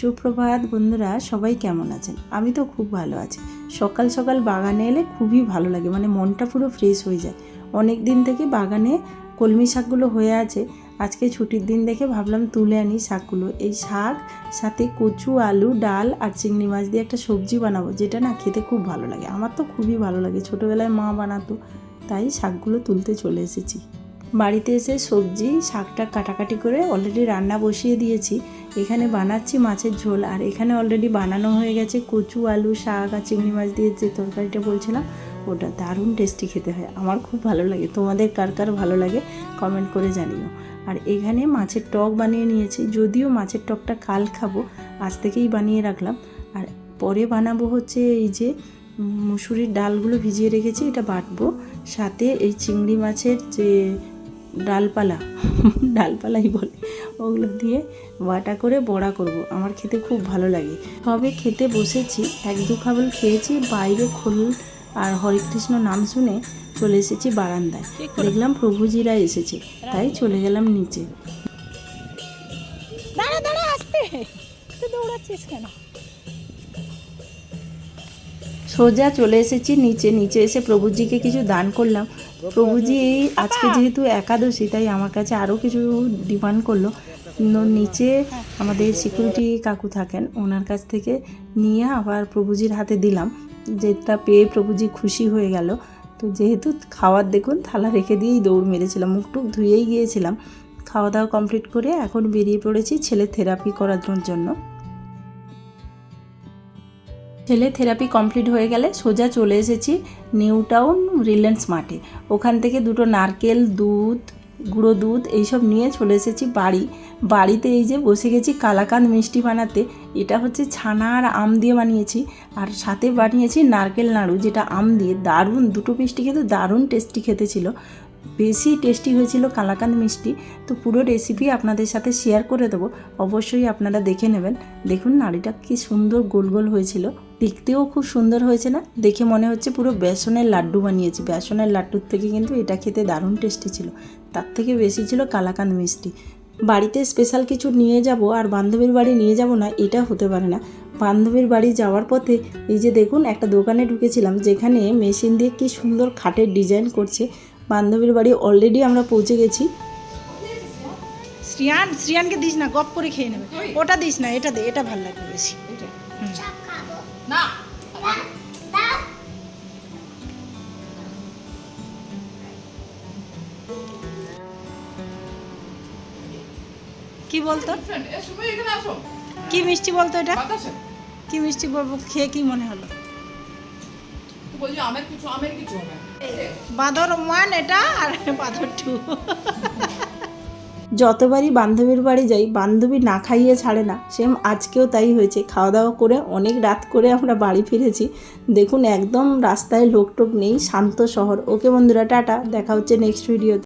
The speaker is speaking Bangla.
সুপ্রভাত বন্ধুরা, সবাই কেমন আছেন? আমি তো খুব ভালো আছি। সকাল সকাল বাগানে এলে খুবই ভালো লাগে মানে মনটা পুরো ফ্রেশ হয়ে যায়। অনেক দিন থেকে বাগানে কলমি শাকগুলো হয়ে আছে। আজকে ছুটির দিন দেখে ভাবলাম তুলে আনি শাকগুলো। এই শাক, সাথে কচু, আলু, ডাল আর চিংড়ি মাছ দিয়ে একটা সবজি বানাবো, যেটা না খেতে খুব ভালো লাগে। আমার তো খুবই ভালো লাগে। ছোটোবেলায় মা বানাতো, তাই শাকগুলো তুলতে চলে এসেছি। বাড়িতে এসে সবজি, শাকটা কাটাকাটি করে অলরেডি রান্না বসিয়ে দিয়েছি। এখানে বানাচ্ছি মাছের ঝোল আর এখানে অলরেডি বানানো হয়ে গেছে কচু, আলু, শাক আর চিংড়ি মাছ দিয়ে যে তরকারিটা বলছিলাম, ওটা দারুণ টেস্টি খেতে হয়। আমার খুব ভালো লাগে। তোমাদের কার কার ভালো লাগে কমেন্ট করে জানিও। আর এখানে মাছের টক বানিয়ে নিয়েছি। যদিও মাছের টকটা কাল খাব, আজ থেকেই বানিয়ে রাখলাম। আর পরে বানাবো হচ্ছে এই যে মুসুরির ডালগুলো ভিজিয়ে রেখেছি, এটা বাটবো। সাথে এই চিংড়ি মাছের যে ডালপালা ডালপালাই বলে। ওগুলো দিয়ে বাটা করে বড়া করব। আমার খেতে খুব ভালো লাগে। তবে খেতে বসেছি এক দু খাবল খেয়েছি বাইরে খোল আর হরেকৃষ্ণ নাম শুনে চলে এসেছি বারান্দায়। দেখলাম প্রভুজিরা এসেছে তাই চলে গেলাম নিচে। দাঁড়া দাঁড়া আসতে। দৌড়াচ্ছিস কেন? সোজা চলে এসেছি নিচে। নিচে এসে প্রভুজিকে কিছু দান করলাম। প্রভুজি এই আজকে যেহেতু একাদশী তাই আমার কাছে আরও কিছু ডিমান্ড করল। নিচে আমাদের সিকিউরিটি কাকু থাকেন ওনার কাছ থেকে নিয়ে আবার প্রভুজির হাতে দিলাম। যেটা পেয়ে প্রভুজি খুশি হয়ে গেল। তো যেহেতু খাওয়ার দেখুন থালা রেখে দিয়েই দৌড় মেরেছিলাম মুখ টুক ধুয়েই গিয়েছিলাম। খাওয়া দাওয়া কমপ্লিট করে এখন বেরিয়ে পড়েছি ছেলে থেরাপি করার জন্য। ছেলে থেরাপি কমপ্লিট হয়ে গেলে সোজা চলে এসেছি নিউ টাউন রিলায়েন্স মাঠে ওখান থেকে দুটো নারকেল, দুধ, গুঁড়ো দুধ এইসব নিয়ে চলে এসেছি বাড়ি। বাড়িতে এই যে বসে গেছি কালাকাঁদ মিষ্টি বানাতে। এটা হচ্ছে ছানা আর আম দিয়ে বানিয়েছি আর সাথে বানিয়েছি নারকেল নাড়ু, যেটা আম দিয়ে। দারুণ, দুটো মিষ্টি খেতে দারুণ টেস্টি খেতে ছিল। বেশি টেস্টি হয়েছিল কালাকাঁদ মিষ্টি। তো পুরো রেসিপি আপনাদের সাথে শেয়ার করে দেবো। অবশ্যই আপনারা দেখে নেবেন। দেখুন নাড়িটা কি সুন্দর গোল গোল হয়েছিল। দেখতেও খুব সুন্দর হয়েছে না? দেখে মনে হচ্ছে পুরো বেসনের লাড্ডু বানিয়েছি। বেসনের লাড্ডুর থেকে কিন্তু এটা খেতে দারুণ টেস্টি ছিল। তার থেকে বেশি ছিল কালাকাঁদ মিষ্টি। বাড়িতে স্পেশাল কিছু নিয়ে যাব আর বান্ধবীর বাড়ি নিয়ে যাব না এটা হতে পারে না। বান্ধবীর বাড়ি যাওয়ার পথে এই যে দেখুন একটা দোকানে ঢুকেছিলাম যেখানে মেশিন দিয়ে কি সুন্দর খাটের ডিজাইন করছে। বান্ধবীর বাড়ি অলরেডি আমরা পৌঁছে গেছি। শ্রিয়ান শ্রিয়ানকে দিস না গপ করে খেয়ে নেবে। ওটা দিস না এটা দে এটা ভালো লাগবে বেশি। কি বলতো? কি মিষ্টি বলতো এটা? কি মিষ্টি বলব খেয়ে কি মনে হলো? বাঁদর ওয়ান এটা আর বাঁদর টু যতবারই বান্ধবীর বাড়ি যাই, বান্ধবী না খাইয়ে ছাড়ে না। সেম আজকেও তাই হয়েছে। খাওয়া দাওয়া করে অনেক রাত করে আমরা বাড়ি ফিরেছি। দেখুন, একদম রাস্তায় লোকটোক নেই, শান্ত শহর। ওকে বন্ধুরা, টাটা। দেখা হচ্ছে নেক্সট ভিডিওতে